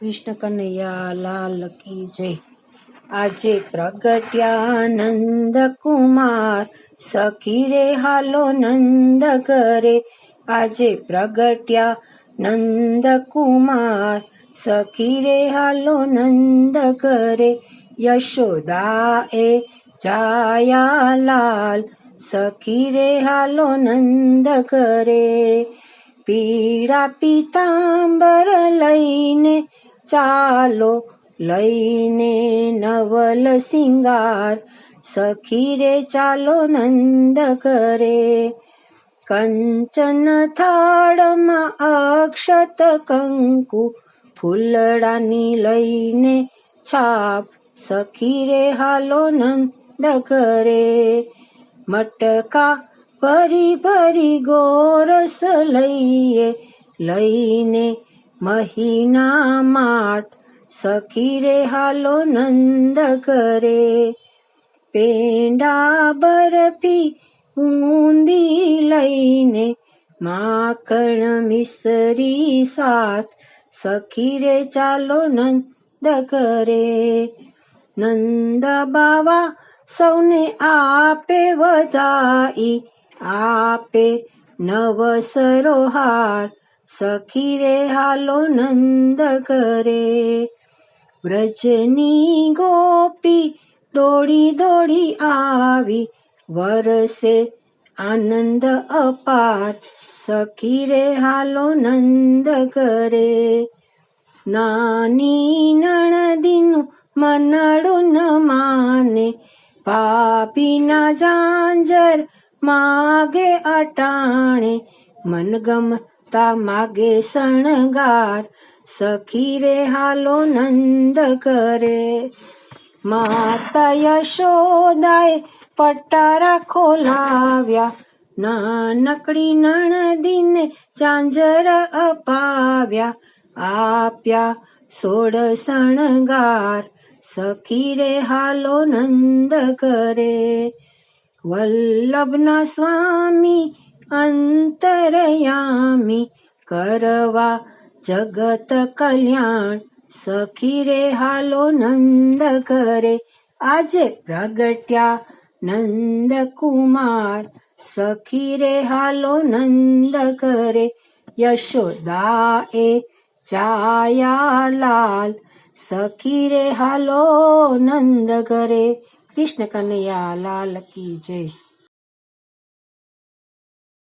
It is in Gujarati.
કૃષ્ણ કનૈયા લાલ કી જય આજે પ્રગટ્યા નંદ કુમાર સખી રે હાલો નંદ કરે આજે પ્રગટ્યા નંદ કુમાર સખી રે હાલો નંદ કરે યશોદા એ જાયા લાલ સખી રે હાલો નંદ કરે પીળા પીતાંબર લઈને ચાલો લઈને નવલ સિંગાર સખી રે ચાલો નંદ કરે. કંચન થાળમાં અક્ષત કંકુ ફૂલડાની લઈને છાપ. સખી રે હાલો નંદ કરે. મટકા ભરી ભરી ગોરસ લઈએ. લઈને મહિના માટ સખી રે હાલો નંદ કરે પેંડા બરફી ઊંધી લઈને માખણ મિસરી સાથ સખી રે ચાલો નંદ કરે નંદ બાવા સૌને આપે વધાઈ, આપે નવસરો સરોહાર સખી રે હાલો નંદ કરે. વ્રજની ગોપી દોડી દોડી આવી. વરસે આનંદ અપાર. સખી રે હાલો નંદ કરે. નાની નણદીનું મનડું ન માને. પાપીના જાંજર માગે અટાણે. મનગમતા માગે શણગાર સખી રે હાલો નંદ કરે માતા યશોદાએ પટારા ખોલાવ્યા નાનકડી નણદીને ચાંજર અપાવ્યા આપ્યા સોળ શણગાર સખી રે હાલો નંદ કરે વલ્લભના સ્વામી અંતરયામી કરવા જગત કલ્યાણ સખી રે હાલો નંદ કરે આજે પ્રગટ્યા નંદ કુમાર સખી રે હાલો નંદ કરે યશોદા એ ચાયા લાલ સખી રે હાલો નંદ કરે કૃષ્ણ કનૈયા લાલ કી જય